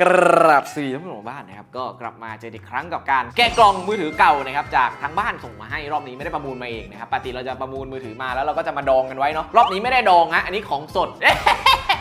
กราบสี่ท่านผู้ชมบ้านนะครับก็กลับมาเจออีกครั้งกับการ แกะกล่องมือถือเก่านะครับจากทางบ้านส่งมาให้รอบนี้ไม่ได้ประมูลมาเองนะครับปกติเราจะประมูลมือถือมาแล้วเราก็จะมาดองกันไว้เนาะรอบนี้ไม่ได้ดองฮะอันนี้ของสด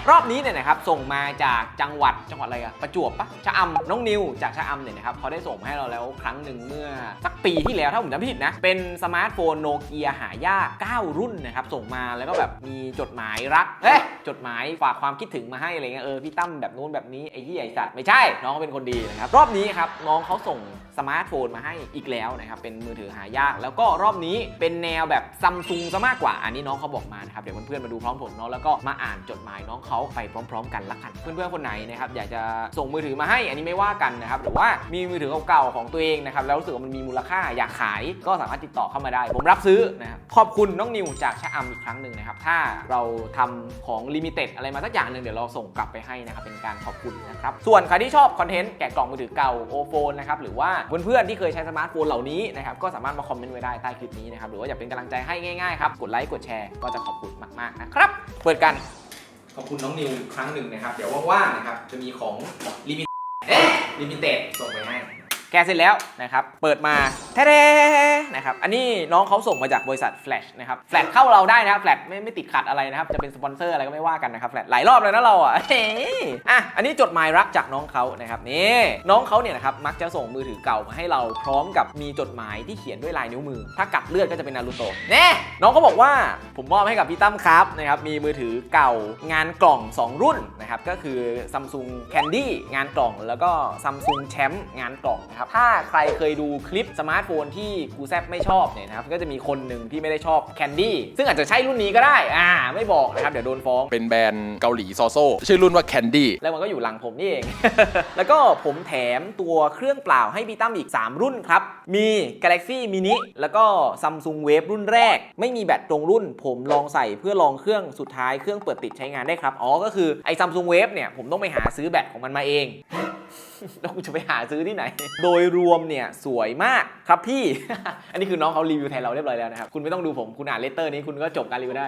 รอบนี้เนี่ยนะครับส่งมาจากจังหวัดจังหวัดอะไรอะประจวบปะชะอำน้องนิวจากชะอำเนี่ยนะครับเขาได้ส่งมาให้เราแล้วครั้งหนึ่งเมื่อสักปีที่แล้วถ้าผมจำไม่ผิดนะเป็นสมาร์ทโฟนโนเกียหายาก9รุ่นนะครับส่งมาแล้วก็แบบมีจดหมายรักเอ๊ะจดหมายฝากความคิดถึงมาให้อะไรเงี้ยเออพี่ตั้มแบบนู้นแบบนี้ไอ้ที่ใหญ่สัตว์ไม่ใช่น้องเขาเป็นคนดีนะครับรอบนี้ครับน้องเขาส่งสมาร์ทโฟนมาให้อีกแล้วนะครับ เป็นมือถือหายาก แล้วก็รอบนี้เป็นแนวแบบซัมซุงซะมากกว่า อันนี้น้องเขาบอกมานะครับ เดี๋ยวเพื่อนๆมาดูพร้อมผมเนาะ แล้วก็มาอ่านจดหมายน้องเขาไปพร้อม ๆ กันละกัน เพื่อนๆคนไหนนะครับอยากจะส่งมือถือมาให้ อันนี้ไม่ว่ากันนะครับ หรือว่ามีมือถือเก่าๆของตัวเองนะครับ แล้วรู้สึกว่ามันมีมูลค่าอยากขาย ก็สามารถติดต่อเข้ามาได้ ผมรับซื้อนะ ขอบคุณน้องนิวจากชะอำอีกครั้งหนึ่งนะครับ ถ้าเราทำของลิมิเต็ดอะไรมาสักอย่างหนึ่งเดี๋ยวเราส่งกลับไปให้นะครับเป็นการขอบคุณนะครับ ส่วนใครที่ชอบคอนเทนต์แกะกล่องมือถือเก่าโอโฟนนะครับหรือว่าเพื่อนๆที่เคยใช้สมาร์ทโฟนเหล่านี้นะครับก็สามารถมาคอมเมนต์ไว้ได้ใต้คลิปนี้นะครับหรือว่าอยากเป็นกำลังใจให้ง่ายๆครับกดไลค์กดแชร์ก็จะขอบคุณมากๆนะครับเปิดกันขอบคุณน้องนิวอีกครั้งหนึ่งนะครับ เดี๋ยวว่างๆนะครับจะมีของลิมิเอ๊ะลิมิเต็ดส่งไปให้ แกะเสร็จแล้วนะครับ เปิดมาแท้ๆนะครับ อันนี้น้องเขาส่งมาจากบริษัท Flash นะครับ Flash เข้าเราได้นะครับ Flash ไม่ไม่ติดขัดอะไรนะครับ จะเป็นสปอนเซอร์อะไรก็ไม่ว่ากันนะครับ Flash หลายรอบเลยนะเราอะ เฮ้อะ อันนี้จดหมายรักจากน้องเขานะครับ นี่ น้องเขาเนี่ยนะครับ มักจะส่งมือถือเก่ามาให้เราพร้อมกับมีจดหมายที่เขียนด้วยลายนิ้วมือ ถ้ากัดเลือดก็จะเป็นนารูโตะแน่น้องเขาบอกว่าผมมอบให้กับพี่ตั้มครับนะครับ มีมือถือเก่างานกล่อง 2 รุ่นนะครับ ก็คือ Samsung Candy งานกล่อง แล้วก็ Samsung Champ งานกล่องนะครับถ้าใครเคยดูคลิปสมาร์ทโฟนที่กูแซบไม่ชอบเนี่ยนะครับ ก็จะมีคนหนึ่งที่ไม่ได้ชอบ Candy ซึ่งอาจจะใช่รุ่นนี้ก็ได้ อ่า ไม่บอกนะครับ เดี๋ยวโดนฟ้อง เป็นแบรนด์เกาหลีซอโซชื่อรุ่นว่า Candy แล้วมันก็อยู่หลังผมนี่เอง แล้วก็ผมแถมตัวเครื่องเปล่าให้พี่ตั้มอีก 3 รุ่นครับ มี Galaxy Mini แล้วก็ Samsung Wave รุ่นแรก ไม่มีแบตตรงรุ่น ผมลองใส่เพื่อลองเครื่องสุดท้ายเครื่องเปิดติดใช้งานได้ครับ อ๋อ ก็คือไอ้ Samsung Wave เนี่ยผมต้องไปหาซื้อแบตของมันมาเอง แล้วกูจะไปหาซื้อที่ไหน โดยรวมเนี่ยสวยมากครับพี่ อันนี้คือน้องเขารีวิวแทนเราเรียบร้อยแล้วนะครับ คุณไม่ต้องดูผมคุณอ่านเลตเตอร์นี้คุณก็จบการรีวิวได้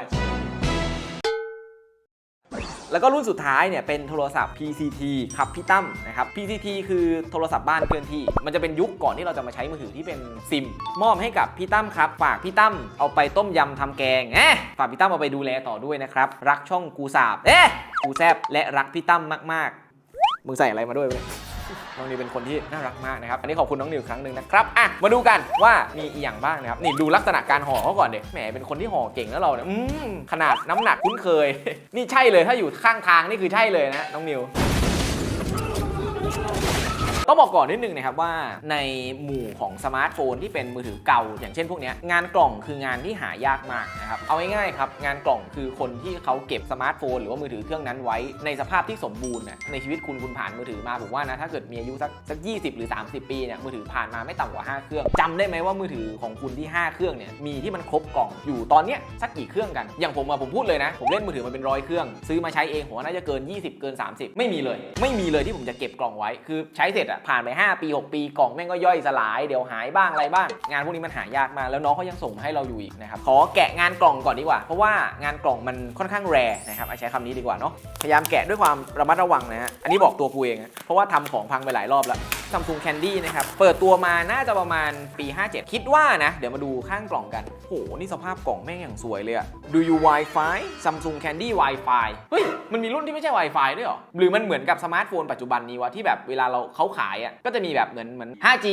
แล้วก็รุ่นสุดท้ายเนี่ยเป็นโทรศัพท์ PCT ครับพี่ตั้มนะครับ PCT คือโทรศัพท์บ้านเคลื่อนที่ มันจะเป็นยุคก่อนที่เราจะมาใช้มือถือที่เป็นซิม มอบให้กับพี่ตั้มครับ ฝากพี่ตั้มเอาไปต้มยำทำแกงเอ๊ะฝากพี่ตั้มเอาไปดูแลต่อด้วยนะครับ รักช่องกูสาบเอ๊ะกูแซบและรักพี่ตั้มมาก ๆ มึงใส่อะไรมาด้วยวะเนี่ย น้องนิวเป็นคนที่น่ารักมากนะครับ อันนี้ขอบคุณน้องนิวครั้งหนึ่งนะครับอะมาดูกันว่ามีอีกอย่างบ้างนะครับ นี่ดูลักษณะการห่อเขาก่อนเด็แหมเป็นคนที่ห่อเก่งแล้วเราเนี่ยอืมขนาดน้ำหนักคุ้นเคย นี่ใช่เลยถ้าอยู่ข้างทางนี่คือใช่เลยนะน้องนิว ต้องบอกก่อนนิดนึงนะครับว่าในหมู่ของสมาร์ทโฟนที่เป็นมือถือเก่า อย่างเช่นพวกนี้งานกล่องคืองานที่หายากมากนะครับเอาง่ายๆครับงานกล่องคือคนที่เขาเก็บสมาร์ทโฟนหรือว่ามือถือเครื่องนั้นไว้ ในสภาพที่สมบูรณ์นะในชีวิตคุณคุณผ่านมือถือมาผมว่านะถ้าเกิดมีอายุสักสัก20หรือ 30 ปีเนี่ยมือถือผ่านมาไม่ต่ำกว่า 5 เครื่องจำได้ไหมว่ามือถือของคุณที่ 5 เครื่องเนี่ยมีที่มันครบกล่องอยู่ตอนเนี้ยสักกี่เครื่องกันอย่างผมอะผมพูดเลยนะผมเล่นมือถือมาเป็นร้อยเครื่อง ซื้อมาใช้เองผมว่าน่าจะเกิน 20 เกิน 30 ไม่มีเลย ไม่มีเลยที่ผมจะเก็บกล่องไว้คือใช้เสร็จอะผ่านไป 5 ปี 6 ปีกล่องแม่งก็ย่อยสลายเดี๋ยวหายบ้างอะไรบ้าง งานพวกนี้มันหายากมากแล้วน้องเขายังส่งมาให้เราอยู่อีกนะครับขอแกะงานกล่องก่อนดีกว่า เพราะว่างานกล่องมันค่อนข้างแรนะครับเอาใช้คำนี้ดีกว่าเนาะพยายามแกะด้วยความระมัดระวังนะฮะอันนี้บอกตัวกูเองอะเพราะว่าทำของพังไปหลายรอบแล้ว Samsung Candy นะครับเปิดตัวมาน่าจะประมาณปี 57 คิดว่านะ เดี๋ยวมาดูข้างกล่องกันโหนี่สภาพกล่องแม่งอย่างสวยเลยอะดู you Wi-Fi Samsung Candy Wi-Fi เฮ้ยมันมีรุ่นที่ไม่ใช่ Wi-Fi ด้วยหรอหรือมันเหมือนกับสมาร์ทโฟนปัจจุบันนี้วะที่แบบเวลาเราเขาขายอะก็จะมีแบบเหมือนเหมือน 5G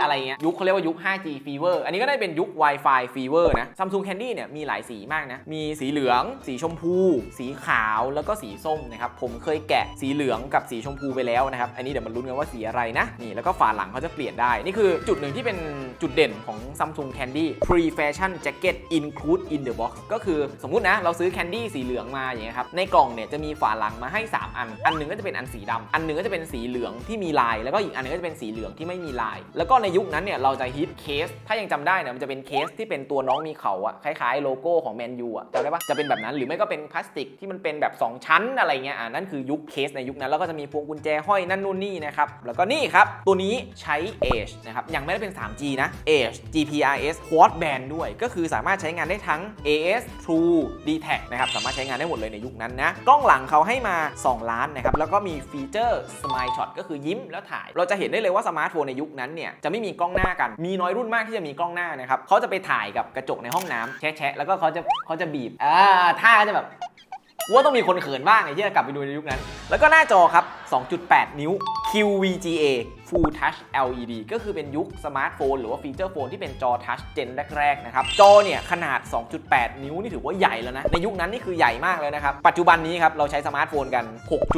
อะไรเงี้ยยุคเขาเรียกว่ายุค 5G Fever อันนี้ก็ได้เป็นยุค Wi-Fi Fever นะ Samsung Candy เนี่ยมีหลายสีมากนะ มีสีเหลือง สีชมพู สีขาวแล้วก็สีส้มนะครับ ผมเคยแกะสีเหลืองกับสีชมพูไปแล้วนะครับ อันนี้เดี๋ยวมาลุ้นกันว่าสีอะไรนะ นี่แล้วก็ฝาหลังเขาจะเปลี่ยนได้ นี่คือจุดหนึ่งที่เป็นจุดเด่นของ Samsung Candy Pre Fashion Jacket Include in the box ก็คือสมมุตินะเราซื้อ Candy สีเหลืองมาอย่างเงี้ยครับในกล่องเนี่ยจะมีฝาหลังมาให้ 3 อัน อันหนึ่งก็จะเป็นอันสีดำอันหนึ่งก็จะเป็นสีเหลืองที่มีลายแล้วก็ก็อีกอันนึงก็จะเป็นสีเหลืองที่ไม่มีลาย แล้วก็ในยุคนั้นเนี่ยเราจะฮิตเคส ถ้ายังจำได้เนี่ยมันจะเป็นเคสที่เป็นตัวน้องมีเขาอะคล้ายๆโลโก้ของแมนยูอะจำได้ปะจะเป็นแบบนั้นหรือไม่ก็เป็นพลาสติกที่มันเป็นแบบ 2 ชั้นอะไรเงี้ยอ่านั่นคือยุคเคสในยุคนั้นแล้วก็จะมีพวงกุญแจห้อยนั่นนู่นนี่นะครับแล้วก็นี่ครับตัวนี้ใช้ Edge นะครับยังไม่ได้เป็น 3G นะ Edge GPRS Quad Band ด้วย ก็คือสามารถใช้งานได้ทั้ง AS True d t a c นะครับสามารถใช้งานได้หมดเลยในยุคนั้นนะกล้องหลังเขาให้มา 2 ล้านนะครับแล้วก็มีฟีเจอร์ Smile Shot ก็คือยิ้มแล้วถ่ายเราจะเห็นได้เลยว่าสมาร์ทโฟนในยุคนั้นเนี่ยจะไม่มีกล้องหน้ากัน มีน้อยรุ่นมากที่จะมีกล้องหน้านะครับเขาจะไปถ่ายกับกระจกในห้องน้ำแชะๆแล้วก็เขาจะเขาจะบีบอ่าท่าจะแบบว่าต้องมีคนเขินบ้างไอ้ที่จะกลับไปดูในยุคนั้น แล้วก็หน้าจอครับ 2.8 นิ้ว QVGA Full Touch LED ก็คือเป็นยุคสมาร์ทโฟนหรือว่าฟีเจอร์โฟนที่เป็นจอทัชเจนแรกๆนะครับ จอเนี่ยขนาด 2.8 นิ้วนี่ถือว่าใหญ่แล้วนะ ในยุคนั้นนี่คือใหญ่มากเลยนะครับ ปัจจุบันนี้ครับเราใช้สมาร์ทโฟนกัน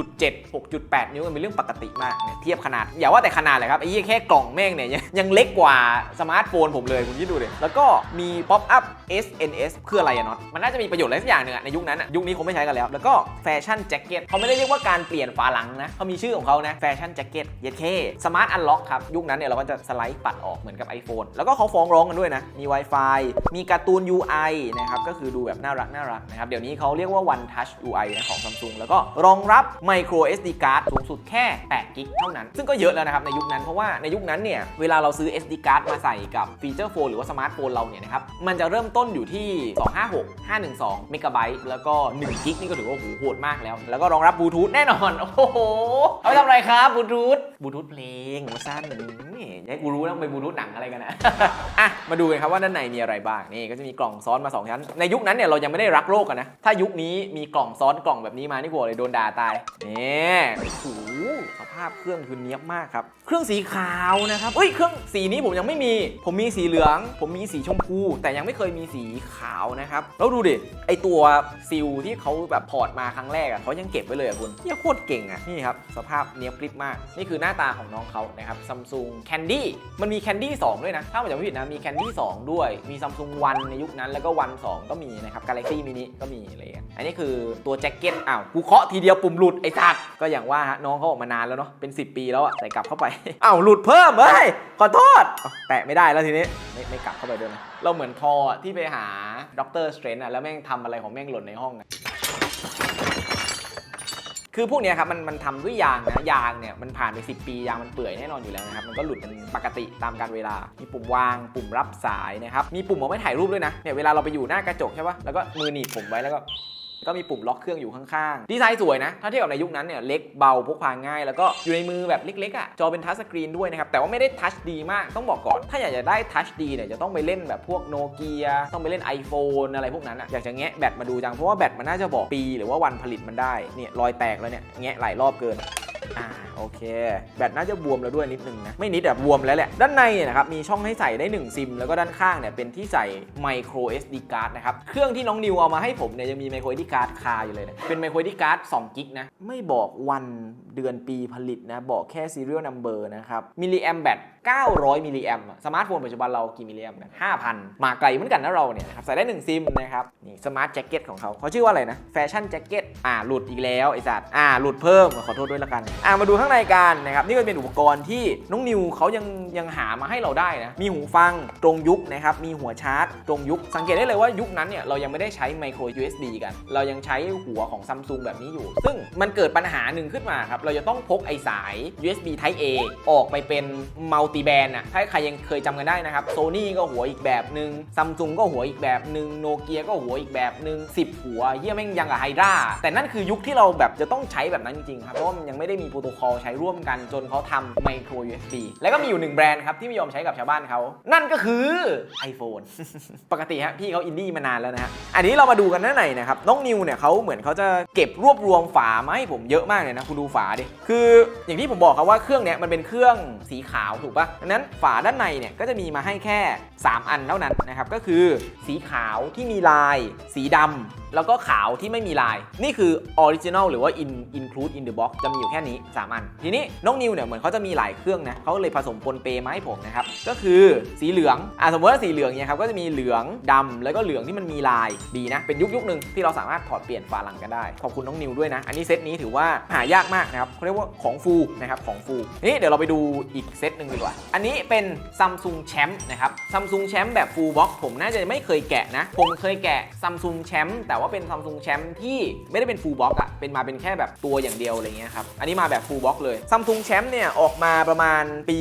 6.7 6.8 นิ้วกันเป็นเรื่องปกติมากเนี่ยเทียบขนาด อย่าว่าแต่ขนาดเลยครับไอ้ยี่แค่กล่องแม่งเนี่ยยังเล็กกว่าสมาร์ทโฟนผมเลยคุณคิดดูดิแล้วก็มี Pop Up SNS คืออะไรอะน็อตมันน่าจะมีประโยชน์อะไรสักอย่างหนึ่งอะในยุคนั้นอะยุคนี้คงไม่ใช้กันแล้ว แล้วก็แฟชั่นแจ็คเก็ตเขาไม่ได้เรียกว่าการเปลี่ยนฝาหลังนะเขามีชื่อของเขานะแฟชั่นแจ็คเก็ตเยดเคสมาร์ทอันล็อกครับ ยุคนั้นเนี่ยเราก็จะสไลด์ปัดออกเหมือนกับ iPhone แล้วก็เขาฟ้องร้องกันด้วยนะ มี Wi-Fi มีการ์ตูน UI นะครับ ก็คือดูแบบน่ารักน่ารักนะครับ เดี๋ยวนี้เขาเรียกว่า One Touch UI นะของ Samsung แล้วก็รองรับ Micro SD card สูงสุดแค่8กิกเท่านั้น ซึ่งก็เยอะแล้วนะครับในยุคนั้นเพราะว่าในยุคนั้นเนี่ยเวลาเราซื้อ SD card มาใส่กับฟีเจอร์โฟนหรือว่าสมาร์ทโฟนเราเนี่ยนะครับมันจะเริ่มต้นอยู่ที่ 256 512เมกะไบต์แล้วก็1กิกนี่ก็ถือว่าโหโหดมากแล้ว แล้วก็รองรับบลูทูธแน่นอนโอ้โหเอาไปทำอะไรครับบลูทูธบลูทูธเพลงมาสั้นนี่ยัยกูรู้แล้วเป็นบลูทูธหนังอะไรกันนะ อะ มาดูกันครับว่าด้านในมีอะไรบ้าง นี่ก็จะมีกล่องซ้อนมา 2 ชั้น ในยุคนั้นเนี่ยเรายังไม่ได้รักโลกกันนะ ถ้ายุคนี้มีกล่องซ้อนกล่องแบบนี้มานี่กลัวเลยโดนด่าตาย นี่โอ้โหสภาพเครื่องคือเนี้ยบมากครับ เครื่องสีขาวนะครับเอ้ย เครื่องสีนี้ผมยังไม่มี ผมมีสีเหลือง ผมมีสีชมพู แต่ยังไม่เคยมีสีขาวนะครับ แล้วดูดิ ไอตัวซิลที่เขาแบบพอร์ตมาครั้งแรกอะเขายังเก็บไว้เลยอะคุณเนี่ยโคตรเก่งอะนี่ครับ สภาพเนี้ยบกริบมากนี่คือหน้าตาของน้องเขานะครับ Samsung Candy มันมี Candy 2ด้วยนะ ถ้าผมจำไม่ผิดนะ มี Candy 2ด้วย มี Samsung One ในยุคนั้น แล้วก็ One 2ก็มีนะครับ Galaxy Mini ก็มีอะไรอย่างเงี้ยอันนี้คือตัวแจ็คเก็ต อ้าว กูเคาะทีเดียวปุ่มหลุดไอ้สัตว์ก็อย่างว่าฮะน้องเขาออกมานานแล้วเนาะ เป็น 10 ปีแล้วอะใส่กลับเข้าไป อ้าว หลุดเพิ่มเฮ้ย ขอโทษ แตะไม่ได้แล้วทีนี้ ไม่ไม่กลับเข้าไปด้วยนะ เราเหมือนทอที่ไปหาด็อกเตอร์สเตรนท์อะแล้วแม่งทำอะไรของแม่งหล่นในห้องอะ คือพวกนี้ครับมันมันทำด้วยยางนะยางเนี่ยมันผ่านไป 10 ปียางมันเปื่อยแน่นอนอยู่แล้วนะครับมันก็หลุดเป็นปกติตามการเวลา มีปุ่มวางปุ่มรับสายนะครับมีปุ่มเอาไว้ถ่ายรูปด้วยนะเนี่ยเวลาเราไปอยู่หน้ากระจกใช่ปะแล้วก็มือหนีบผมไว้แล้วก็ ก็มีปุ่มล็อกเครื่องอยู่ข้างๆ ดีไซน์สวยนะ ถ้าเทียบกับในยุคนั้นเนี่ยเล็กเบาพกพาง่าย แล้วก็อยู่ในมือแบบเล็กๆอะ จอเป็นทัชสกรีนด้วยนะครับ แต่ว่าไม่ได้ทัชดีมาก ต้องบอกก่อน ถ้าอยากจะได้ทัชดีเนี่ยจะต้องไปเล่นแบบพวกโนเกียต้องไปเล่น iPhone อะไรพวกนั้นอะ อยากจะแงะแบตมาดูจัง เพราะว่าแบตมันน่าจะบอกปี หรือว่าวันผลิตมันได้ เนี่ยรอยแตกแล้วเนี่ยแงะหลายรอบเกิน อ่าโอเค แบตน่าจะบวมแล้วด้วยนิดนึงนะ ไม่นิดแบบบวมแล้วแหละ ด้านในเนี่ยนะครับมีช่องให้ใส่ได้ 1 ซิม แล้วก็ด้านข้างเนี่ยเป็นที่ใส่ micro SD card นะครับ เครื่องที่น้องนิวเอามาให้ผมเนี่ยยังมี micro SD card คาอยู่เลยนะเป็น micro SD card 2กิกนะ ไม่บอกวันเดือนปีผลิตนะ บอกแค่ serial number นะครับมิลลิแอมแบต900มิลลิแอมสมาร์ทโฟนปัจจุบันเรากี่มิลลิแอมนะ5,000 มาไกลเหมือนกันนะเราเนี่ยครับใส่ได้ 1 ซิมนะครับนี่สมาร์ทแจ็คเก็ตของเขาเขาชื่อว่าอะไรนะแฟชั่นแจ็คเก็ตอ่าหลุดอีกแล้วไอ้สัตว์อ่าหลุดเพิ่มขอโทษด้วยละกันอ่ามาดูข้างในกันนะครับนี่ก็เป็นอุปกรณ์ที่น้องนิวเขายังยังหามาให้เราได้นะมีหูฟังตรงยุคนะครับมีหัวชาร์จ ตรงยุค สังเกตได้เลยว่ายุคนั้นเนี่ยเรายังไม่ได้ใช้ไมโคร USB กัน เรายังใช้หัวของซัมซุงแบบนี้อยู่ ซึ่งมันเกิดปัญหาหนึ่งขึ้นมาครับเราจะต้องพกไอสาย USB Type A ออกไปเป็นมัลติแบนอะถ้าใครยังเคยจำกันได้นะครับโซนี่ก็หัวอีกแบบหนึ่งซัมซุงก็หัวอีกแบบหนึ่งโนเกียก็หัวอีกแบบหนึ่ง10 หัวเยี่ยแม่งยังกับไฮดราแต่นั่นคือยุคที่เราแบบจะต้องใช้แบบนั้นจริงๆครับเพราะว่ามันยังไม่ได้มีโปรโตคอลใช้ร่วมกันจนเขาทำไมโคร USB แล้วก็มีอยู่หนึ่งแบรนด์ครับที่ไม่ยอมใช้กับชาวบ้านเขานั่นก็คือ iPhone ปกติฮะพี่เขาอินดี้มานานแล้วนะฮะอันนี้เรามาดูกันด้านในนะครับน้องนิวเนี่ยเขาเหมือนเขาจะเก็บรวบรวมฝามาให้ผมเยอะมากเลยนะคุณดูฝาดิคืออย่างที่ผมบอกครับว่าเครื่องเนี้ยมันเป็นเครื่องสีขาวถูกปะดังนั้นฝาด้านในเนี่ยก็จะมีมาให้แค่ 3 อันเท่านั้นนะครับก็คือสีขาวที่มีลาย สีดำ แล้วก็ขาวที่ไม่มีลาย นี่คือออริจิน l ลหรือว่า in include in the box จะมีอยู่แค่นี้ 3 อัน ทีนี้น้องนิวเนี่ยเหมือนเขาจะมีหลายเครื่องนะเขาเลยผสมปนเปมาให้ผมนะครับ ก็คือสีเหลือง อะสมมติว่าสีเหลืองเนี่ยครับก็จะมีเหลืองดำแล้วก็เหลืองที่มันมีลายดีนะ เป็นยุคยุคหนึ่งที่เราสามารถถอดเปลี่ยนฝาหลังกันได้ ขอบคุณน้องนิวด้วยนะ อันนี้เซตนี้ถือว่าหายากมากนะครับเขาเรียกว่าของฟูนะครับของฟูนี่เดี๋ยวเราไปดูอีกเซตหนึ่งดีกว่า อันนี้เป็น Samsung Champ นะครับ Samsung Champ แบบ full box ผมน่าจะไม่เคยแกะนะผมเคยแกะ Samsung Champ แต่ว่าเป็นซัมซุงแชมป์ที่ไม่ได้เป็นฟูลบ็อกอะเป็นมาเป็นแค่แบบตัวอย่างเดียวอะไรเงี้ยครับ อันนี้มาแบบฟูลบ็อกเลยซัมซุงแชมป์เนี่ยออกมาประมาณปี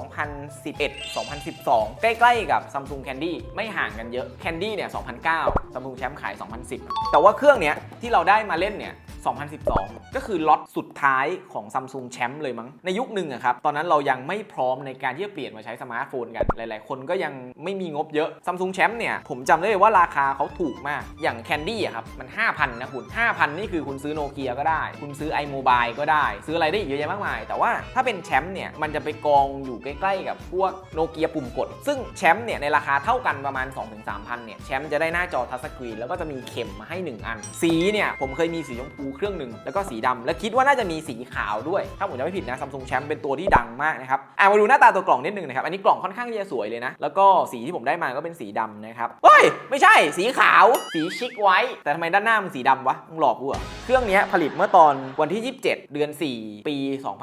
2011 2012 ใกล้ๆกับซัมซุงแคนดี้ไม่ห่างกันเยอะแคนดี้เนี่ย2009ซัมซุงแชมป์ขาย 2010 แต่ว่าเครื่องเนี้ยที่เราได้มาเล่นเนี่ย 2012 ก็คือล็อตสุดท้ายของ Samsung Champ เลยมั้ง ในยุคหนึ่งอะครับ ตอนนั้นเรายังไม่พร้อมในการที่จะเปลี่ยนมาใช้สมาร์ทโฟนกัน หลาย ๆ คนก็ยังไม่มีงบเยอะ Samsung Champ เนี่ย ผมจำได้เลยว่าราคาเขาถูกมาก อย่าง Candy อะครับ มัน 5,000 นะคุณ 5,000 นี่คือคุณซื้อโนเกียก็ได้ คุณซื้อ iMobile ก็ได้ ซื้ออะไรได้อีกเยอะแยะมากมาย แต่ว่าถ้าเป็นแชมป์เนี่ย มันจะไปกองอยู่ใกล้ ๆ กับพวกโนเกียปุ่มกด ซึ่งแชมป์เนี่ยในราคาเท่ากันประมาณ 2-3,000 เนี่ย แชมป์จะได้หน้าจอทัชสกรีนแล้วก็จะมีเข็มมาให้ 1 อัน สีเนี่ยผมเคยมีสีชมพูเครื่องหนึ่งแล้วก็สีดำและคิดว่าน่าจะมีสีขาวด้วย ถ้าผมจำไม่ผิดนะ Samsung Champ เป็นตัวที่ดังมากนะครับอะมาดูหน้าตาตัวกล่องนิดนึงนะครับ อันนี้กล่องค่อนข้างจะสวยเลยนะ แล้วก็สีที่ผมได้มาก็เป็นสีดำนะครับเฮ้ย ไม่ใช่ สีขาว สีชิคไว้ แต่ทำไมด้านหน้ามันสีดำวะ มึงหลอกกูเหรอ เครื่องนี้ผลิตเมื่อตอนวันที่ 27 เดือน 4 ปี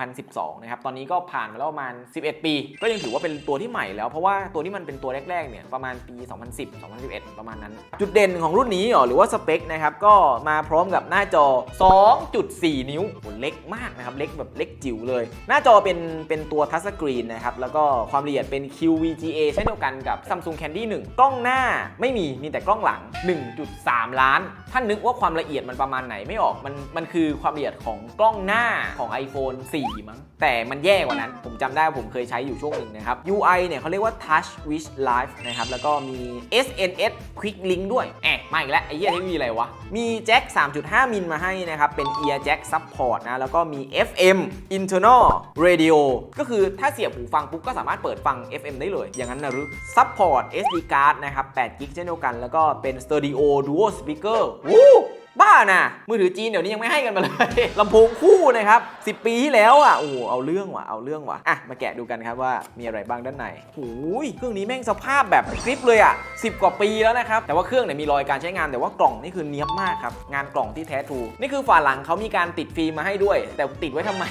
2012 นะครับ ตอนนี้ก็ผ่านมาแล้วประมาณ 11 ปี ก็ยังถือว่าเป็นตัวที่ใหม่แล้ว เพราะว่าตัวที่มันเป็นตัวแรกๆ เนี่ย ประมาณปี 2010 2011 ประมาณนั้น จุดเด่นของรุ่นนี้เหรอ หรือว่าสเปคนะครับ ก็มาพร้อมกับหน้าจอ2.4 นิ้วเล็กมากนะครับ เล็กแบบเล็กจิ๋วเลย หน้าจอเป็นเป็นตัวทัชสกรีนนะครับ แล้วก็ความละเอียดเป็น QVGA เช่นเดียวกันกับ Samsung Candy 1 กล้องหน้าไม่มี มีแต่กล้องหลัง 1.3 ล้านท่านนึกว่าความละเอียดมันประมาณไหนไม่ออก มันมันคือความละเอียดของกล้องหน้าของ iPhone 4 มั้ง แต่มันแย่กว่านั้น ผมจำได้ว่าผมเคยใช้อยู่ช่วงหนึ่งนะครับ UI เนี่ยเขาเรียกว่า Touch Wish Live นะครับ แล้วก็มี SNS Quick Link ด้วย แอะมาอีกแล้ว ไอ้เหี้ยเทคโนโลยีอะไรวะ มีแจ็ค 3.5 มิลมาให้นะครับ เป็น Ear Jack Support นะ แล้วก็มี FM Internal Radio ก็คือถ้าเสียบหูฟังปุ๊บก็สามารถเปิดฟัง FM ได้เลย อย่างนั้นนะรือ Support SD card นะครับ8 g b เช่นเดียวกัน แล้วก็เป็น Stereo Dual Speaker วู้ บ้านะมือถือจีนเดี๋ยวนี้ยังไม่ให้กันมาเลยลำโพงคู่นะครับ 10 ปีที่แล้วอะโอ้เอาเรื่องว่ะเอาเรื่องว่ะอะมาแกะดูกันครับว่ามีอะไรบ้างด้านในโอ้ยเครื่องนี้แม่งสภาพแบบกริปเลยอะ10 กว่าปีแล้วนะครับแต่ว่าเครื่องเนี่ยมีรอยการใช้งานแต่ว่ากล่องนี่คือเนี้ยบมากครับงานกล่องที่แท้ทรูนี่คือฝาหลังเขามีการติดฟิล์มมาให้ด้วย แต่ติดไว้ทำไม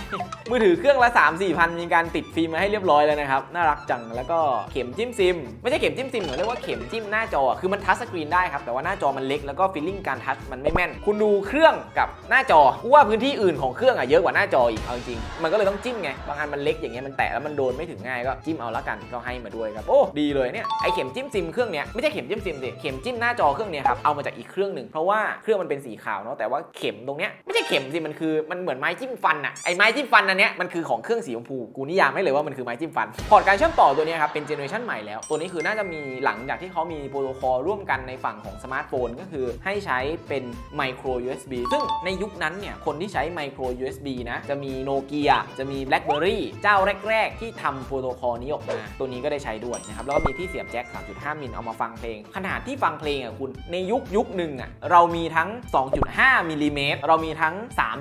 มือถือเครื่องละ 3 4พันมีการติดฟิล์มมาให้เรียบร้อยแล้วนะครับน่ารักจังแล้วก็เข็มจิ้มซิม ไม่ใช่เข็มจิ้มซิมเหมือนเรียกว่าเข็มจิ้มหน้าจอคือมันทัชสกรีนได้ครับแต่ว่าหน้าจอมันเล็กแล้วก็ฟีลลิ่งการทัชมันไม่แม่นคุณดูเครื่องกับหน้าจอกูว่าพื้นที่อื่นของเครื่องอะเยอะกว่าหน้าจออีกเอาจริงมันก็เลยต้องจิ้มไงบางอันมันเล็กอย่างเงี้ยมันแตะแล้วมันโดนไม่ถึงง่ายก็จิ้มเอาละกันก็ให้มาด้วยครับโอ้ดีเลยเนี่ยไอเข็มจิ้มซิมเครื่องเนี้ยไม่ใช่เข็มจิ้มซิมสิเข็มจิ้มหน้าจอเครื่องเนี้ยครับเอามาจากอีกเครื่องหนึ่งเพราะว่าเครื่องมันเป็นสีขาวเนาะแต่ว่าเข็มตรงเนี้ยไม่ใช่เข็มสิมันคือมันเหมือนไม้จิ้มฟันอะไอไม้จิ้มฟันอันเนี้ยมันคือของเครื่องสีชมพูกูนิยามไม่เลยว่ามันคือไม้จิ้มฟันพอร์ตการเชื่อมต่อตัวเนี้ยครับเป็นเจเนอเรชันใหม่แล้วตัวนี้คือน่าจะมีหลังจากที่เขามีโปรโตคอลร่วมกันในฝั่งของสมาร์ทโฟนก็คือให้ใช้เป็น micro USB ซึ่งในยุคนั้นเนี่ยคนที่ใช้ micro USB นะจะมีโนเกียจะมี BlackBerry เจ้าแรก ๆ ที่ทำโปรโตคอลนี้ออกมา ตัวนี้ก็ได้ใช้ด้วยนะครับ แล้วก็มีที่เสียบแจ็ค 3.5 มิลเอามาฟังเพลง ขนาดที่ฟังเพลงอะคุณในยุคยุคหนึ่งอะเรามีทั้ง 2.5มิลลิเมตรเรามีทั้ง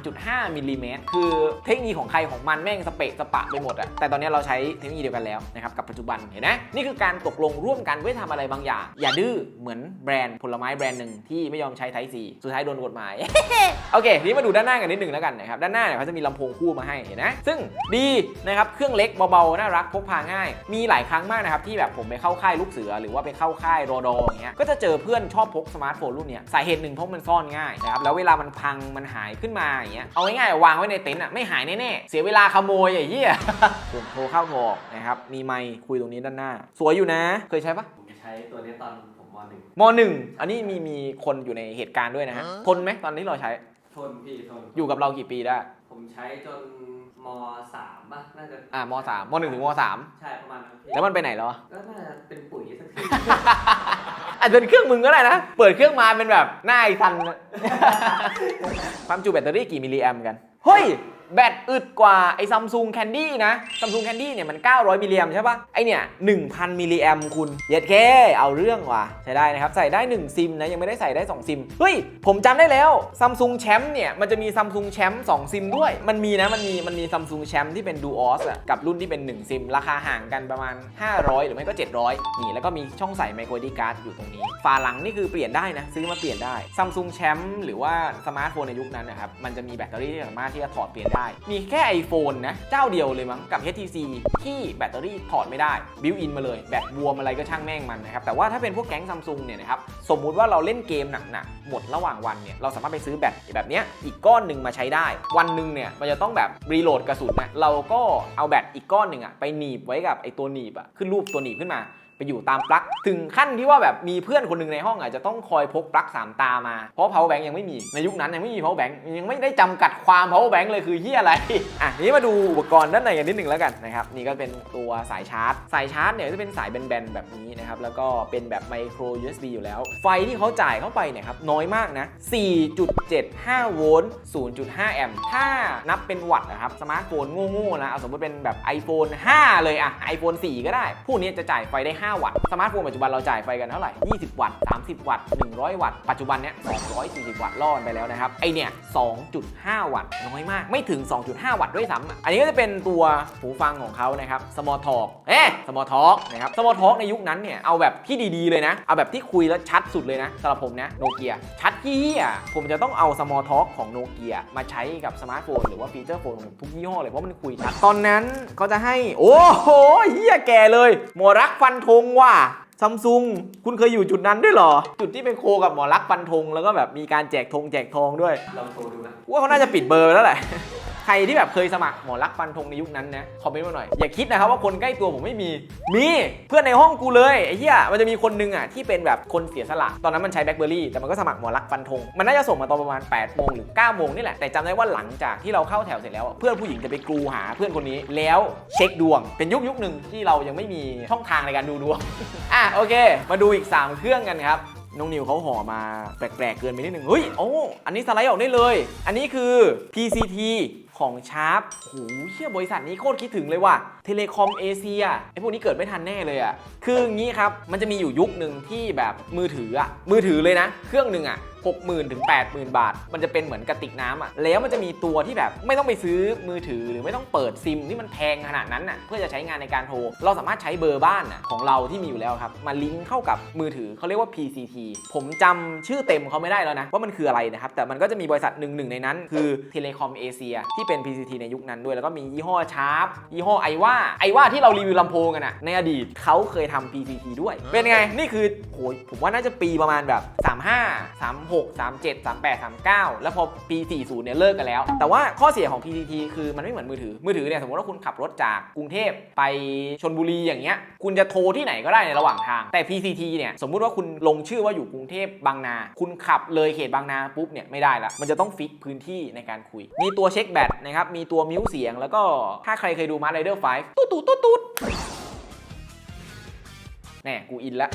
3.5มิลลิเมตรคือเทคโนโลยีของใครของมันแม่งสเปะสปะไปหมดอะแต่ตอนนี้เราใช้เทคโนโลยีเดียวกันแล้วนะครับกับปัจจุบันเห็นไหมนี่คือการตกลงร่วมกันเพื่อทำอะไรบางอย่าง อย่าดื้อเหมือนแบรนด์ผลไม้แบรนด์หนึ่งที่ไม่ยอมใช้ไทซีสุดท้ายโดนกฎหมาย โอเคทีนี้มาดูด้านหน้ากันนิดหนึ่งแล้วกันนะครับ ด้านหน้าเนี่ยเขาจะมีลำโพงคู่มาให้เห็นนะ ซึ่งดีนะครับ เครื่องเล็กเบาๆ น่ารักพกพาง่าย มีหลายครั้งมากนะครับที่แบบผมไปเข้าค่ายลูกเสือ หรือว่าไปเข้าค่ายรอดออย่างเงี้ย ก็จะเจอเพื่อนชอบพกสมาร์ทโฟนรุ่นเนี้ย สาเหตุหนึ่งเพราะมันซ่อนง่ายนะครับ แล้วเวลามันพัง มันหายขึ้นมาอย่างเงี้ย เอาง่ายๆวางไว้ในเต็นท์อะ ไม่หายแน่ๆ เสียเวลาขโมยไอ้เหี้ยผมโทรเข้าโทรออกนะครับ มีไมค์คุยตรงนี้ด้านหน้า สวยอยู่นะ เคยใช้ปะใช้ตัวนี้ตอน มมหนึ่งมหนึ่งอันนี้มีมีคนอยู่ในเหตุการณ์ด้วยนะฮะทนไหมตอนที่เราใช้ ทนพี่ทนอยู่กับเรากี่ปีได้ ผมใช้จนมสามป่ะน่าจะอ่ามสามมหนึ่งถึงมสามใช่ประมาณนั้นพี่แล้วมันไปไหนแล้วอะก็น่าจะเป็นปุ๋ยสักทีอาจจะเป็นเครื่องมึงก็ได้นะ เปิดเครื่องมาเป็นแบบหน้าไอ้ซัน ความจุแบตเตอรี่กี่มิลลิแอมกัน เฮ้ยแบตอึดกว่าไอ้ซัมซุงแคนดี้นะซัมซุงแคนดี้เนี่ยมัน 900 มิลลิแอมใช่ปะไอเนี่ย 1,000 มิลลิแอมคุณเย็ดเคเอาเรื่องว่ะใช้ได้นะครับ ใส่ได้ 1 ซิมนะ ยังไม่ได้ใส่ได้ 2 ซิม เฮ้ย ผมจำได้แล้วซัมซุงแชมป์เนี่ย มันจะมีซัมซุงแชมป์2ซิมด้วย มันมีนะ มันมีมันมีซัมซุงแชมป์ที่เป็นดูออสอะกับรุ่นที่เป็น 1 ซิม ราคาห่างกันประมาณ 500 หรือไม่ก็ 700 นี่แล้วก็มีช่องใส่ไมโครดีการ์ดอยู่ตรงนี้ฝาหลังนี่คือเปลี่ยนได้นะซื้อมาเปลี่ยนได้ซัมซุงแชมป์หรือว่าสมาร์ทโฟนในยุคนั้นนะครับมันจะมีแบตเตอรี่ที่สามารถที่จะถอดเปลี่ยนได้ มีแค่ iPhone นะ เจ้าเดียวเลยมั้งกับ HTC ที่แบตเตอรี่ถอดไม่ได้ บิวอินมาเลย แบตบวมอะไรก็ช่างแม่งมันนะครับ แต่ว่าถ้าเป็นพวกแก๊งซัมซุงเนี่ยนะครับ สมมุติว่าเราเล่นเกมหนักๆ หมดระหว่างวันเนี่ย เราสามารถไปซื้อแบตแบบเนี้ยอีกก้อนหนึ่งมาใช้ได้ วันหนึ่งเนี่ยมันจะต้องแบบรีโหลดกระสุนนะเราก็เอาแบตอีกก้อนหนึ่งอะไปหนีบไว้กับไอตัวหนีบอะขึ้นรูปตัวหนีบขึ้นมา ไปอยู่ตามปลั๊กถึงขั้นที่ว่าแบบมีเพื่อนคนหนึ่งในห้องอาจจะต้องคอยพกปลั๊กสามตามา เพราะ power bank ยังไม่มีในยุคนั้นยังไม่มี power bank ยังไม่ได้จำกัดความ power bank เลยคือเฮียอะไรอะนี้มาดูอุปกรณ์ด้านในกันนิดหนึ่งแล้วกันนะครับนี่ก็เป็นตัวสายชาร์จ สายชาร์จเนี่ยจะเป็นสายแบนๆแบบนี้นะครับแล้วก็เป็นแบบไมโคร USB อยู่แล้ว ไฟที่เขาจ่ายเข้าไปเนี่ยครับน้อยมากนะ 4.75 โวลต์ 0.5 แอมป์ถ้านับเป็นวัตต์นะครับสมาร์ทโฟนโง่ๆนะเอาสมมติเป็นแบบ iPhone 5 เลยอะ iPhone 4 ก็ได้พวกนี้จะจ่ายไฟได้5 วัตต์ สมาร์ทโฟนปัจจุบันเราจ่ายไฟกันเท่าไหร่ 20 วัตต์ 30 วัตต์ 100 วัตต์ ปัจจุบันเนี้ย240 วัตต์ล่อนไปแล้วนะครับ ไอเนี่ย 2.5 วัตต์ น้อยมาก ไม่ถึง 2.5 วัตต์ด้วยซ้ำอันนี้ก็จะเป็นตัวหูฟังของเขานะครับ Small Talk เอ๊ะ Small Talk นะครับ Small Talk ในยุคนั้นเนี่ย เอาแบบที่ดีๆเลยนะ เอาแบบที่คุยแล้วชัดสุดเลยนะสำหรับผมนะโนเกียชัดที่เหี้ยผมจะต้องเอา Small Talk ของโนเกียมาใช้กับสมาร์ทโฟนหรือว่าฟีเจอร์โฟนของทุกยี่ห้อเลยเพราะมันคุยชัดตอนนั้นเขาจะให้โอ้โหเหี้ยแก่เลยหมอรักฟันธงว่ะซัมซุงคุณเคยอยู่จุดนั้นด้วยเหรอ จุดที่เป็นโคกับหมอรักฟันธงแล้วก็แบบมีการแจกธงแจกทองด้วยลองโทรดูนะว่าเขาน่าจะปิดเบอร์ไปแล้วแหละ ใครที่แบบเคยสมัครหมอรักฟันธงในยุคนั้นนะ คอมเมนต์มาหน่อย อย่าคิดนะครับว่าคนใกล้ตัวผมไม่มี มีเพื่อนในห้องกูเลยไอ้เหี้ยมันจะมีคนนึงอะที่เป็นแบบคนเสียสละ ตอนนั้นมันใช้แบล็คเบอร์รี่แต่มันก็สมัครหมอรักฟันธงมันน่าจะส่งมาตอนประมาณ8โมงหรือ9โมงนี่แหละแต่จำได้ว่าหลังจากที่เราเข้าแถวเสร็จแล้วเพื่อนผู้หญิงจะไปกรูหาเพื่อนคนนี้แล้วเช็คดวง เป็นยุคยุคหนึ่งที่เรายังไม่มีช่องทางในการดูดวงอะโอเค มาดูอีก 3 เครื่องกันครับน้องนิวเขาห่อมาแปลกๆเกินไปนิดนึงเฮ้ยโอ้อันนี้สไลด์ออกได้เลย อันนี้คือ PCT ของชาร์ปโหเชี่ยบริษัทนี้โคตรคิดถึงเลยว่ะ เทเลคอมเอเชียไอพวกนี้เกิดไม่ทันแน่เลยอะ่ะ คืออย่างนี้ครับ มันจะมีอยู่ยุคหนึ่งที่แบบมือถืออะ่ะ มือถือเลยนะ เครื่องหนึ่งอะ 60,000ถึง80,000 บาท มันจะเป็นเหมือนกระติกน้ำอะแล้วมันจะมีตัวที่แบบไม่ต้องไปซื้อมือถือหรือไม่ต้องเปิดซิมที่มันแพงขนาดนั้นอะเพื่อจะใช้งานในการโทร เราสามารถใช้เบอร์บ้านอะของเราที่มีอยู่แล้วครับมาลิงก์เข้ากับมือถือเขาเรียกว่า PCT ผมจำชื่อเต็มเขาไม่ได้แล้วนะว่ามันคืออะไรนะครับแต่มันก็จะมีบริษัทหนึ่งหนึ่งในนั้นคือ Telecom Asia ที่เป็น PCT ในยุคนั้นด้วยแล้วก็มียี่ห้อชาร์ปยี่ห้อไอว่าไอว่าที่เรารีวิวลำโพงกันอะในอดีตเขาเคยทำ PCT ด้วย เป็นไงนี่คือโหผมว่าน่าจะปีประมาณแบบ 35 36 37 38 39 แล้วพอปี 40 เนี่ยเลิกกันแล้ว แต่ว่าข้อเสียของ PCT คือมันไม่เหมือนมือถือ มือถือเนี่ยสมมติว่าคุณขับรถจากกรุงเทพไปชนบุรีอย่างเงี้ย คุณจะโทรที่ไหนก็ได้ในระหว่างทาง แต่ PCT เนี่ยสมมุติว่าคุณลงชื่อว่าอยู่กรุงเทพบางนา คุณขับเลยเขตบางนาปุ๊บเนี่ยไม่ได้ละ มันจะต้องฟิกพื้นที่ในการคุย มีตัวเช็คแบตนะครับ มีตัวมิวเสียง แล้วก็ถ้าใครเคยดูมาร์ไรเดอร์5ตุ๊ดตุ๊ดตุ๊ดตุ๊ด แน่กูอินละ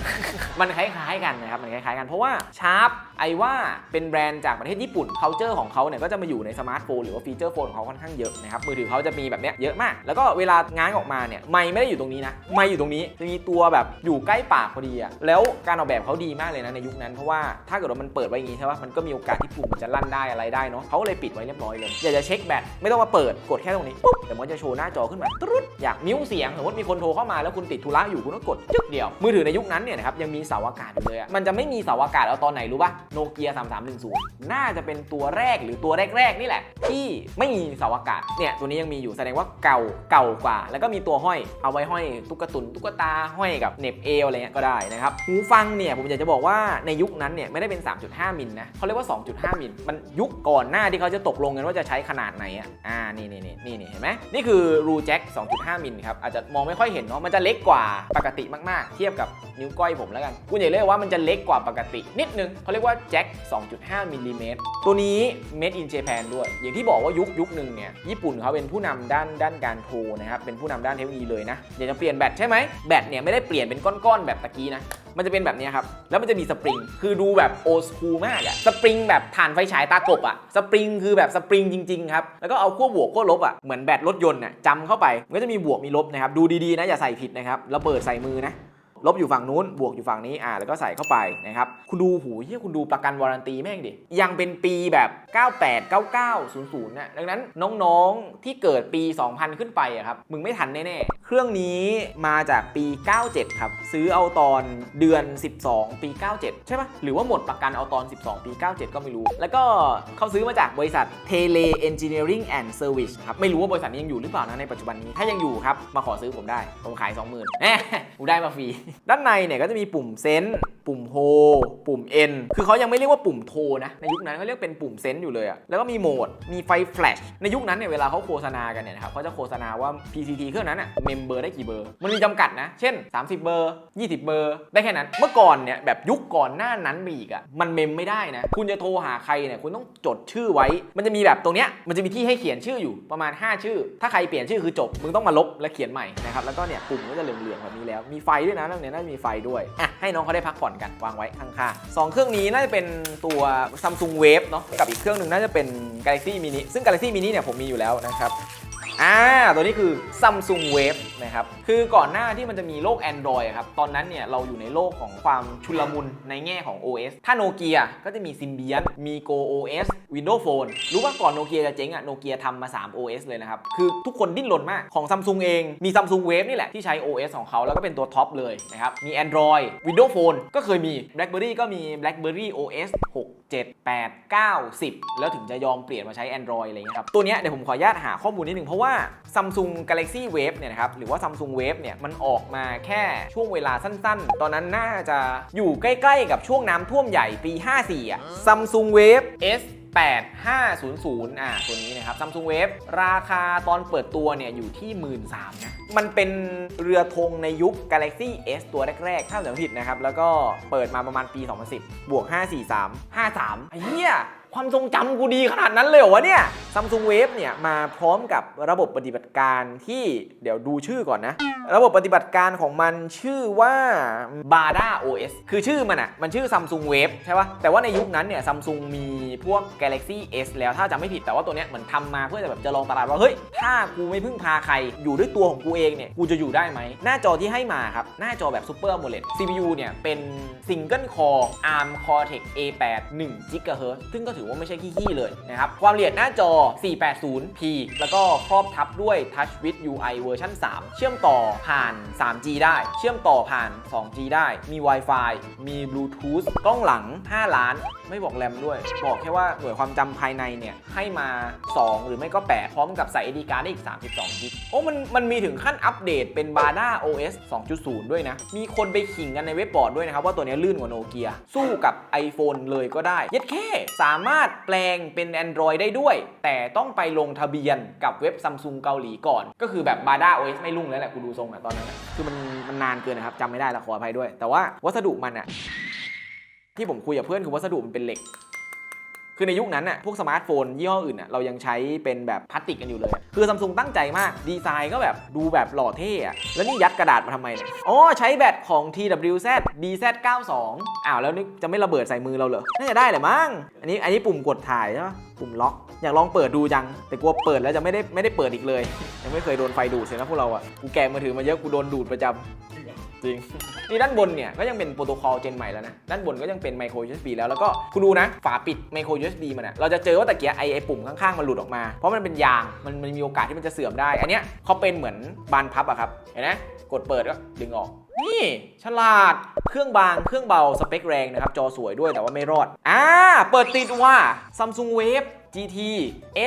มันคล้ายๆกันนะครับ มันคล้ายๆกัน เพราะว่าชาร์ปไอว่าเป็นแบรนด์จากประเทศญี่ปุ่น c u เจอร์ของเขาเนี่ยก็จะมาอยู่ในสมาร์ทโฟนหรือว่าฟีเจอร์โฟนของเขาค่อนข้างเยอะนะครับ มือถือเขาจะมีแบบเนี้ยเยอะมาก แล้วก็เวลาง้างออกมาเนี่ยไม่ไม่ได้อยู่ตรงนี้นะไม่อยู่ตรงนี้จะมีตัวแบบอยู่ใกล้ปากพอดีอะแล้วการออกแบบเขาดีมากเลยนะในยุคนั้น เพราะว่าถ้าเกิดว่ามันเปิดไว้อย่างงี้ใช่ปะมันก็มีโอกาสที่ปุ่มจะลั่นได้อะไรได้เนาะเขาเลยปิดไว้เรียบร้อยเลยอยากจะเช็คแบตไม่ต้องมาเปิดกดแค่ตรงนี้ปุ๊บเดี๋ยวมันจะโชว์หน้าจอขึ้นมาตรุดอยากมิวเสียงสมมติมีคนโทรเข้ามาแล้วคุณติดธุระอยู่คุณก็กดจึ๊กเดียวมือถือในยุคนั้นเนี่ยนะครับยังมีเสาอากาศอยู่เลยอะมันจะไม่มีเสาอากาศแล้วตอนไหนรู้ปะโนเกีย3310 น่าจะเป็นตัวแรกหรือตัวแรกๆนี่แหละ ที่ไม่มีเสาอากาศเนี่ยตัวนี้ยังมีอยู่แสดงว่าเก่าเก่ากว่า แล้วก็มีตัวห้อยเอาไว้ห้อยตุ๊กตุนตุ๊กตาห้อยกับเน็บเอวอะไรเงี้ยก็ได้นะครับหูฟังเนี่ยผมอยากจะบอกว่าในยุคนั้นเนี่ยไม่ได้เป็น 3.5 มิลนะเขาเรียกว่า 2.5 มิลมันยุคก่อนหน้าที่เขาจะตกลงกันว่าจะใช้ขนาดไหนอะอ่านี่นี่นี่นี่นี่เห็นไหมนี่คือรูแจ็ค2.5 มิลครับอาจจะมองไม่ค่อยเห็นเนาะมันจะเล็กกว่าปกติมากๆเทียบกับนิ้วก้อยผมแล้วกันคุณอย่าเรียกว่ามันจะเล็กกว่าปกติ นิดนึงเขาเรียกว่าแจ็ค 2.5มิลลิเมตรตัวนี้ made in Japan ด้วย อย่างที่บอกว่ายุคยุคหนึ่งเนี่ยญี่ปุ่นเขาเป็นผู้นำด้านด้านการโทรนะครับเป็นผู้นำด้านเทคโนโลยีเลยนะอยากจะเปลี่ยนแบตใช่ไหมแบตเนี่ยไม่ได้เปลี่ยนเป็นก้อนๆแบบตะกี้นะมันจะเป็นแบบนี้ครับ แล้วมันจะมีสปริง คือดูแบบโอ s คูมากอะสปริงแบบฐานไฟฉายตากบอะสปริงคือแบบสปริงจริง ๆ ครับ แล้วก็เอาขั้วบวกขั้วลบอะเหมือนแบตรถยนต์น่ะจำเข้าไป มันก็จะมีบวกมีลบนะครับ ดูดี ๆ นะ อย่าใส่ผิดนะครับระเบิดใส่มือนะ ลบอยู่ฝั่งนู้น บวกอยู่ฝั่งนี้อ่าแล้วก็ใส่เข้าไปนะครับ คุณดูหูเฮียคุณดูประกันวารันตีแม่งดิ ยังเป็นปีแบบ 98 99 00นะดังนั้นน้องๆที่เกิดปี 2000 ขึ้นไปอะครับ มึงไม่ทันแน่ๆ เครื่องนี้มาจากปี 97 ครับ ซื้อเอาตอนเดือน 12 ปี 97 ใช่ปะหรือว่าหมดประกันเอาตอน 12 ปี 97 ก็ไม่รู้ แล้วก็เขาซื้อมาจากบริษัท Tele Engineering and Service ครับ ไม่รู้ว่าบริษัทนี้ยังอยู่หรือเปล่านะในปัจจุบันนี้ ถ้ายังอยู่ครับ มาขอซื้อผมได้ ผมขาย 20,000แหมกูได้มาฟรีด้านในเนี่ยก็จะมีปุ่มเซนปุ่มโฮปุ่ม N คือเขายังไม่เรียกว่าปุ่มโทรนะในยุคนั้นเขาเรียกเป็นปุ่มเซนอยู่เลยอะแล้วก็มีโหมดมีไฟแฟลชในยุคนั้นเนี่ยเวลาเขาโฆษณากันเนี่ยนะครับเขาจะโฆษณาว่า PCT เครื่องนั้นอะเมมเบอร์ได้กี่เบอร์ มันมีจำกัดนะ เช่น 30 เบอร์ 20 เบอร์ ได้แค่นั้น เมื่อก่อนเนี่ยแบบยุคก่อนหน้านั้นมีอีกอะมันเมมไม่ได้นะคุณจะโทรหาใครเนี่ยคุณต้องจดชื่อไว้ มันจะมีแบบตรงเนี้ยมันจะมีที่ให้เขียนชื่ออยู่ประมาณ 5 ชื่อ ถ้าใครเปลี่ยนชื่อคือจบมึงต้องมาลบและเขียนใหม่นะครับแล้วก็เนี่ยปุ่มก็จะเหลืองๆแบบนี้แล้วมีไฟด้วยนะองเนี่ยน่าจะมีไฟด้วยอะให้น้องเขาได้พักผ่อนกันวางไว้ข้างๆสองเครื่องนี้น่าจะเป็นตัว Samsung Wave เนาะกับอีกเครื่องหนึ่งน่าจะเป็น Galaxy Mini ซึ่ง Galaxy Mini เนี่ยผมมีอยู่แล้วนะครับ อ่า ตัวนี้คือ Samsung Wave นะครับ คือก่อนหน้าที่มันจะมีโลก Android ครับ ตอนนั้นเนี่ยเราอยู่ในโลกของความชุลมุนในแง่ของ OS ถ้าโนเกียก็จะมี Symbian มี Go OS Windows Phone รู้ว่าก่อนโนเกียจะเจ๊งอะโนเกียทำมา 3 OS เลยนะครับ คือทุกคนดิ้นรนมากของ Samsung เองมี Samsung Wave นี่แหละที่ใช้ OS ของเขาแล้วก็เป็นตัวท็อปเลยนะครับ มี Android Windows Phone ก็เคยมี BlackBerry ก็มี BlackBerry OS 6 7 8 9 10 แล้วถึงจะยอมเปลี่ยนมาใช้ Android อะไรเงี้ยครับ ตัวเนี้ยเดี๋ยวผมขออนุญาตหาข้อมูลนิดนึง เพราะว่า Samsung Galaxy Wave เนี่ยนะครับ หรือว่า Samsung Wave เนี่ย มันออกมาแค่ช่วงเวลาสั้นๆ ตอนนั้นน่าจะอยู่ใกล้ๆ กับช่วงน้ำท่วมใหญ่ปี 54อะ Samsung Wave S 8500 อ่าตัวนี้นะครับ Samsung Wave ราคาตอนเปิดตัวเนี่ยอยู่ที่ 1 3ื่นนะมันเป็นเรือธงในยุค Galaxy S ตัวแรกๆ ถ้าจำไม่ผิดนะครับ แล้วก็เปิดมาประมาณปี 2010 บวก 543 53ไอ้เหี้ย ความทรงจำกูดีขนาดนั้นเลยเหรอวะเนี่ย Samsung Wave เนี่ยมาพร้อมกับระบบปฏิบัติการที่เดี๋ยวดูชื่อก่อนนะ ระบบปฏิบัติการของมันชื่อว่า Bada OS คือชื่อมันอะ่ะ มันชื่อ Samsung Wave ใช่ปะแต่ว่าในยุคนั้นเนี่ย Samsung มีพวก Galaxy S แล้วถ้าจำไม่ผิดแต่ว่าตัวเนี้ยเหมือนทำมาเพื่อจะแบบจะลองตลาดว่า เฮ้ย ถ้ากูไม่พึ่งพาใครอยู่ด้วยตัวของกูเองเนี่ยกูจะอยู่ได้ไหม หน้าจอที่ให้มาครับ หน้าจอแบบ Super AMOLED CPU เนี่ยเป็น Single Core ARM Cortex A8 1 GHz ซึ่งก็ถือว่าไม่ใช่ขี้ๆเลยนะครับ ความละเอียดหน้าจอ 480p แล้วก็ครอบทับด้วย Touch with UI เวอร์ชัน3 เชื่อมต่อผ่าน 3G ได้ เชื่อมต่อผ่าน 2G ได้ มี Wi-Fi มี Bluetooth กล้องหลัง 5 ล้าน ไม่บอกแรมด้วย บอกแค่ว่าหน่วยความจำภายในเนี่ย ให้มา 2 หรือไม่ก็ 8 พร้อมกับใส่ SD card ได้อีก 32 g b โอ้มันมันมีถึงขั้นอัปเดตเป็น Bada OS 2.0 ด้วยนะ มีคนไปขิงกันในเว็บบอร์ดด้วยนะครับ ว่าตัวนี้ลื่นกว่าโนเกียสู้กับ iPhone เลยก็ได้ เย็ดแค่สามารถแปลงเป็น Android ได้ด้วย แต่ต้องไปลงทะเบียนกับเว็บซัมซุงเกาหลีก่อน ก็คือแบบ Bada OS ไม่รุ่งแล้วแหละกูดูทรงอะตอนนั้นอะคือมันมันนานเกินนะครับจำไม่ได้ละขออภัยด้วย แต่ว่าวัสดุมันอะที่ผมคุยกับเพื่อนคือวัสดุมันเป็นเหล็ก คือในยุคนั้นน่ะพวกสมาร์ทโฟนยี่ห้ออื่นน่ะเรายังใช้เป็นแบบพลาสติกกันอยู่เลย คือซัมซุงตั้งใจมากดีไซน์ก็แบบดูแบบหล่อเท่อะแล้วนี่ยัดกระดาษมาทำไมเนี่ยอ๋อใช้แบตของ TWZ BZ92 อ้าวแล้วนี่จะไม่ระเบิดใส่มือเราเหรอน่าจะได้แหละมั้งอันนี้อันนี้ปุ่มกดถ่ายใช่ปะปุ่มล็อกอยากลองเปิดดูจัง แต่กลัวเปิดแล้วจะไม่ได้ไม่ได้เปิดอีกเลย ยังไม่เคยโดนไฟดูดเลยนะพวกเราอะกูแกะมือถือมาเยอะกูโดนดูดประจำ จริง นี่ด้านบนเนี่ยก็ยังเป็นโปรโตคอลเจนใหม่แล้วนะ ด้านบนก็ยังเป็นไมโคร USB แล้ว แล้วก็คุณดูนะ ฝาปิดไมโคร USB มันอะเราจะเจอว่าตะเกียไอไอปุ่มข้างๆ มันหลุดออกมา เพราะมันเป็นยาง มันมันมีโอกาสที่มันจะเสื่อมได้ อันเนี้ยเขาเป็นเหมือนบานพับอะครับ เห็นไหมกดเปิดก็ดึงออก นี่ฉลาด เครื่องบาง เครื่องเบา สเปคแรงนะครับ จอสวยด้วยแต่ว่าไม่รอด อ่า เปิดติดว่า Samsung Wave GT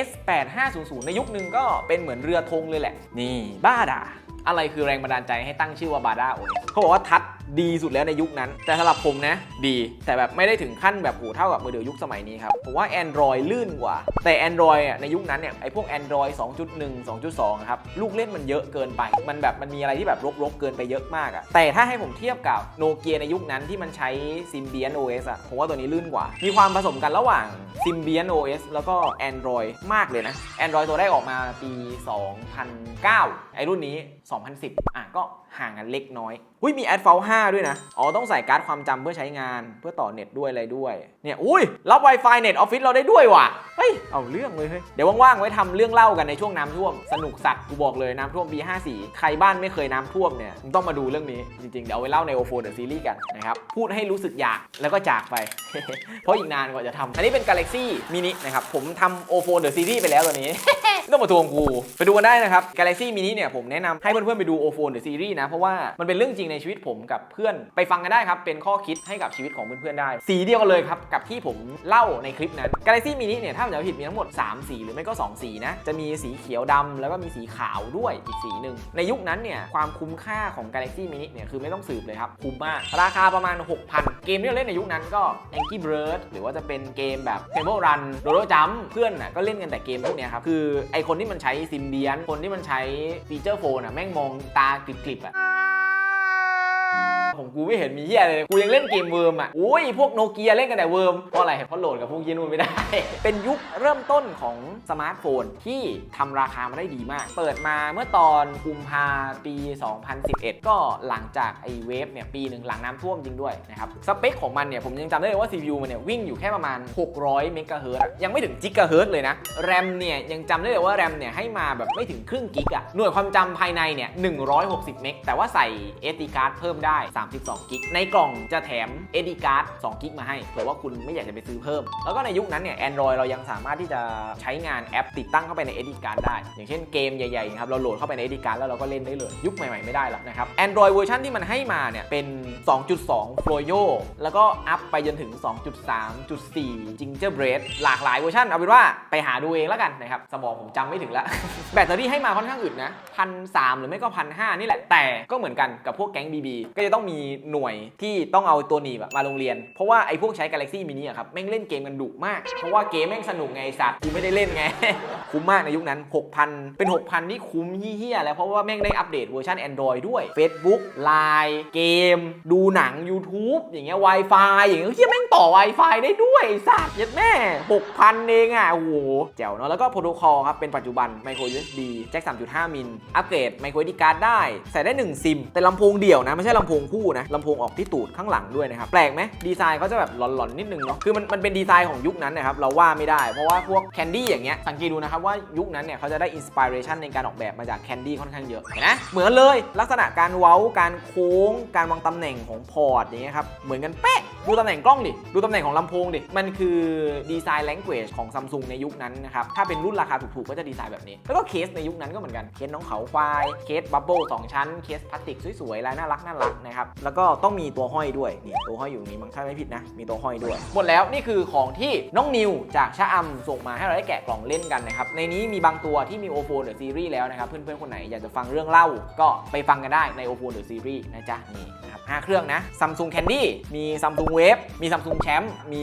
S8500 ในยุคนึงก็เป็นเหมือนเรือธงเลยแหละ นี่บ้าด่า อะไรคือแรงบันดาลใจให้ตั้งชื่อว่าบาด้าโอเเขาบอกว่าทัศดีสุดแล้วในยุคนั้น แต่สำหรับผมนะดี แต่แบบไม่ได้ถึงขั้นแบบโหเท่ากับมือถือยุคสมัยนี้ครับผมว่า Android ลื่นกว่า แต่ Android อะในยุคนั้นเนี่ยไอพวก Android 2.1 2.2ครับลูกเล่นมันเยอะเกินไป มันแบบมันมีอะไรที่แบบรกๆเกินไปเยอะมากอะแต่ถ้าให้ผมเทียบกับโนเกียในยุคนั้นที่มันใช้ Symbian OS อเอสอะผมว่าตัวนี้ลื่นกว่า มีความผสมกันระหว่าง Symbian OS แล้วก็ Android มากเลยนะ Android ตัวได้ออกมาปี 2009 ไอรุ่นนี้ 2010 อะก็ ห่างกันเล็กน้อยหุ้ยมี a d f a l 5ด้วยนะ อ๋อ ต้องใส่การ์ดความจำเพื่อใช้งานเพื่อต่อเน็ตด้วยอะไรด้วย เนี่ยอุ้ยรับ Wi-Fi เน็ตออฟฟิศเราได้ด้วยว่ะเฮ้ยเอาเรื่องเลยเฮ้ยเดี๋ยวว่างๆไว้ทำเรื่องเล่ากันในช่วงน้ำท่วม สนุกสัตว์กูบอกเลยน้ำท่วมปี54ใครบ้านไม่เคยน้ำท่วมเนี่ยมึงต้องมาดูเรื่องนี้จริงๆ เดี๋ยวเอาไว้เล่าใน o 4 The Series กันนะครับพูดให้รู้สึกอยากแล้วก็จากไป เพราะอีกนานกว่าจะทำอันนี้เป็น Galaxy Mini นะครับผมทำ O4 The Series ไปแล้วตัวนี้ต้องมาทวงกู ไปดูกันได้นะครับ Galaxy Mini เนี่ยผมแนะนำให้เพื่อนๆไปดู O4 The Series นะ เพราะว่ามันเป็นเรื่องจริงในชีวิตผมกับเพื่อน ไปฟังกันได้ครับ เป็นข้อคิดให้กับชีวิตของเพื่อนๆได้ สีเดียวกันเลยครับกับที่ผมเล่าในคลิปนั้น Galaxy Mini เนี่ยถ้าผมจำไม่ผิดมีทั้งหมด 3 สีหรือไม่ก็ 2 สีนะ จะมีสีเขียวดำแล้วก็มีสีขาวด้วยอีกสีหนึ่ง ในยุคนั้นเนี่ยความคุ้มค่าของ Galaxy Mini เนี่ยคือไม่ต้องสืบเลยครับ คุ้มมาก ราคาประมาณ 6,000 เกมที่เราเล่นในยุคนั้นก็ Angry Bird หรือว่าจะเป็นเกมแบบ Temple Run Dodo Jump เพื่อนน่ะก็เล่นกันแต่เกมพวกเนี้ยครับคือไอคนที่มันใช้ซิมเบียนคนที่มันใช้ฟีเจอร์โฟนอะแม่งมองตากลิบๆอะ ผมกูไม่เห็นมีเหี้ยอะไรเลยกูยังเล่นเกมเวิร์มอะอุ้ยพวกโนเกียเล่นกันแต่เวิร์มเพราะอะไรเพราะโหลดกับพวกยียนู่นไม่ได้ เป็นยุคเริ่มต้นของสมาร์ทโฟนที่ทำราคามาได้ดีมาก เปิดมาเมื่อตอนกุมภาปี 2011 ก็หลังจากไอเวฟเนี่ยปีหนึ่งหลังน้ำท่วมจริงด้วยนะครับสเปคของมันเนี่ยผมยังจำได้เลยว่า CPU มันเนี่ยวิ่งอยู่แค่ประมาณ 600 เมกะเฮิรตซ์อะยังไม่ถึงจิกะเฮิรตซ์เลยนะแรมเนี่ยยังจำได้เลยว่าแรมเนี่ยให้มาแบบไม่ถึงครึ่งกิกอะหน่วยความจำภายในเนี่ย160 เมกแต่ว่าใส่ SD card เพิ่มได้32 กิก ในกล่องจะแถม SD card 2 กิกมาให้เผื่อว่าคุณไม่อยากจะไปซื้อเพิ่ม แล้วก็ในยุคนั้นเนี่ย Android เรายังสามารถที่จะใช้งานแอปติดตั้งเข้าไปใน SD card ได้ อย่างเช่นเกมใหญ่ๆครับเราโหลดเข้าไปใน SD card แล้วเราก็เล่นได้เลย ยุคใหม่ๆไม่ได้แล้วนะครับ Android เวอร์ชันที่มันให้มาเนี่ยเป็น 2.2 Froyo แล้วก็อัพไปจนถึง 2.3.4 Gingerbread หลากหลายเวอร์ชันเอาเป็นว่าไปหาดูเองแล้วกันนะครับสมองผมจำไม่ถึงแล้วแบตเตอรี่ให้มาค่อนข้างอึดนะพันสามหรือไม่ก็พันหนี่แหละแต่ก็เหมือนกันกับพวกแก๊ง BB ก็จะต้องมีหน่วยที่ต้องเอาตัวหนีบอะมาโรงเรียน เพราะว่าไอ้พวกใช้ Galaxy Mini อะครับแม่งเล่นเกมกันดุมาก เพราะว่าเกมแม่งสนุกไงสัตว์กูไม่ได้เล่นไง คุ้มมากในยุคนั้น 6,000 เป็น 6,000 ที่คุ้มเฮี้ยๆแล้วเพราะว่าแม่งได้อัปเดตเวอร์ชัน Android ด้วย Facebook Line เกม ดูหนัง YouTube อย่างเงี้ย Wi-Fi อย่างเงี้ยเฮี้ยแม่งต่อ Wi-Fi ได้ด้วยสัตว์ยัดแม่6,000 เองอะโอ้โหแจ๋วเนาะแล้วก็โปรโตคอลครับเป็นปัจจุบัน Micro USB แจ็ค3.5มิลอัปเกรด Micro SD card ได้ใส่ได้1ซิมเป็นลำโพงเดี่ยวนะไม่ใช่ลำโพงคู่นะลำโพงออกที่ตูดข้างหลังด้วยนะครับแปลกไหมดีไซน์เขาจะแบบหลอนๆนิดนึงเนาะคือมันมันเป็นดีไซน์ของยุคนั้นนะครับเราว่าไม่ได้เพราะว่าพวกแคนดี้อย่างเงี้ยสังเกตดูนะครับว่ายุคนั้นเนี่ยเขาจะได้อินสปิเรชันในการออกแบบมาจากแคนดี้ค่อนข้างเยอะนไหมเหมือนเลยลักษณะการเว้าการโค้ง การวางตำแหน่งของพอร์ตอย่างเงี้ยครับเหมือนกันเป๊ะดูตำแหน่งกล้องดิดูตำแหน่งของลำโพงดิมันคือดีไซน์แลงเกจของซัมซุงในยุคนั้นนะครับถ้าเป็นรุ่นราคาถูกๆก็จะดีไซน์แบบนี้ แล้วก็เคสในยุคนั้นก็เหมือนกันเคสน้องเขาควายเคสบับเบิลสองชั้นเคสพลาสติกสวยๆลายน่ารักน่ารักนะครับแล้วก็ต้องมีตัวห้อยด้วยนี่ตัวห้อยอยู่นี้มั้งถ้าไม่ผิดนะ มีตัวห้อยด้วย หมดแล้วนี่คือของที่น้องนิวจากชะอำส่งมาให้เราได้แกะกล่องเล่นกันนะครับ ในนี้มีบางตัวที่มีโอฟูนหรือซีรีส์แล้วนะครับ เพื่อนๆคนไหนอยากจะฟังเรื่องเล่าก็ไปฟังกันได้ในโอฟูนหรือซีรีส์นะจ๊ะนี่นะครับ5 เครื่องนะ Samsung Candy มี Samsung Wave มี Samsung Champ มี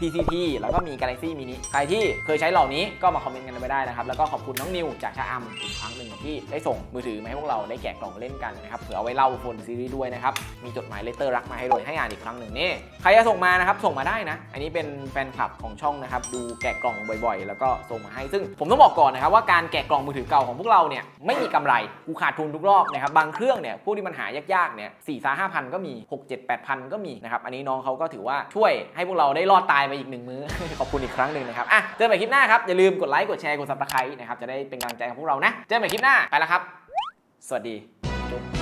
PCT แล้วก็มี Galaxy Mini ใครที่เคยใช้เหล่านี้ก็มาคอมเมนต์กันไว้ได้นะครับ แล้วก็ขอบคุณน้องนิวจากชะอำอีกครั้งหนึ่งที่ได้ส่งมือถือมาให้พวกเราได้แกะกล่องเล่นกันนะครับเผื่อเอาไว้เล่า o 4 The Series ด้วยนะครับ มีจดหมายเลเตอร์รักมาให้เลยให้อ่านอีกครั้งหนึ่งนี่ใครจะส่งมานะครับส่งมาได้นะ อันนี้เป็นแฟนคลับของช่องนะครับดูแกะกล่องบ่อยๆ แล้วก็ส่งมาให้ซึ่งผมต้องบอกก่อนนะครับว่าการแกะกล่องมือถือเก่าของพวกเราเนี่ยไม่มีกำไรกูขาดทุนทุกรอบนะครับบางเครื่องเนี่ยพวกที่มันหายากๆเนี่ยสี่สาห้าพันก็มี 6 7 8พันก็มีนะครับ อันนี้น้องเขาก็ถือว่าช่วยให้พวกเราได้รอดตายไปอีกหนึ่งมื้อ ขอบคุณอีกครั้งหนึ่งนะครับ อะ เจอกันใหม่คลิปหน้าครับ อย่าลืมกดไลค์ กดแชร์ กดซับสไครต์นะครับ จะได้เป็นกำลังใจของพวกเรานะ เจอกันใหม่คลิปหน้า ไปแล้วครับ สวัสดีจบ